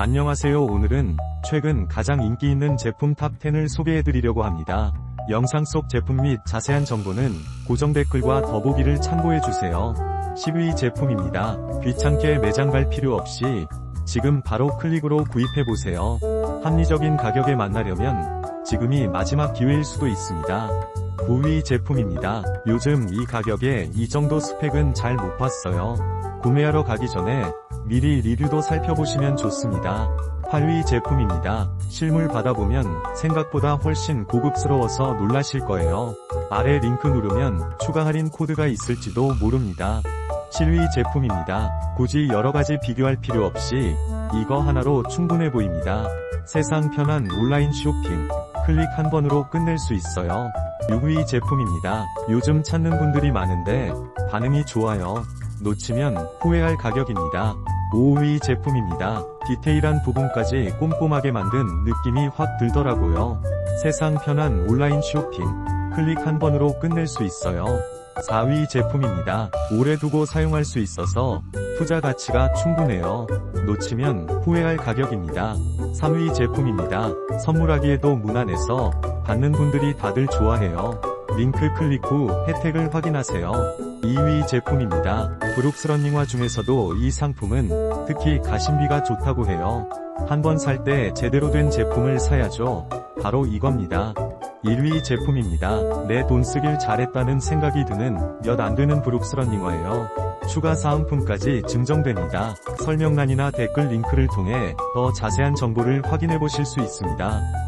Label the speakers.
Speaker 1: 안녕하세요 오늘은 최근 가장 인기 있는 제품 탑10을 소개해드리려고 합니다. 영상 속 제품 및 자세한 정보는 고정 댓글과 더보기를 참고해주세요. 10위 제품입니다. 귀찮게 매장 갈 필요 없이 지금 바로 클릭으로 구입해보세요. 합리적인 가격에 만나려면 지금이 마지막 기회일 수도 있습니다. 9위 제품입니다. 요즘 이 가격에 이 정도 스펙은 잘 못 봤어요. 구매하러 가기 전에 미리 리뷰도 살펴보시면 좋습니다. 8위 제품입니다. 실물 받아보면 생각보다 훨씬 고급스러워서 놀라실 거예요. 아래 링크 누르면 추가 할인 코드가 있을지도 모릅니다. 7위 제품입니다. 굳이 여러가지 비교할 필요 없이 이거 하나로 충분해 보입니다. 세상 편한 온라인 쇼핑. 클릭 한 번으로 끝낼 수 있어요. 6위 제품입니다. 요즘 찾는 분들이 많은데 반응이 좋아요. 놓치면 후회할 가격입니다. 5위 제품입니다. 디테일한 부분까지 꼼꼼하게 만든 느낌이 확 들더라고요. 세상 편한 온라인 쇼핑. 클릭 한 번으로 끝낼 수 있어요. 4위 제품입니다. 오래 두고 사용할 수 있어서 투자 가치가 충분해요. 놓치면 후회할 가격입니다. 3위 제품입니다. 선물하기에도 무난해서 받는 분들이 다들 좋아해요. 링크 클릭 후 혜택을 확인하세요. 2위 제품입니다. 브룩스 런닝화 중에서도 이 상품은 특히 가심비가 좋다고 해요. 한 번 살 때 제대로 된 제품을 사야죠. 바로 이겁니다. 1위 제품입니다. 내 돈 쓰길 잘했다는 생각이 드는 몇 안 되는 브룩스 런닝화예요. 추가 사은품까지 증정됩니다. 설명란이나 댓글 링크를 통해 더 자세한 정보를 확인해 보실 수 있습니다.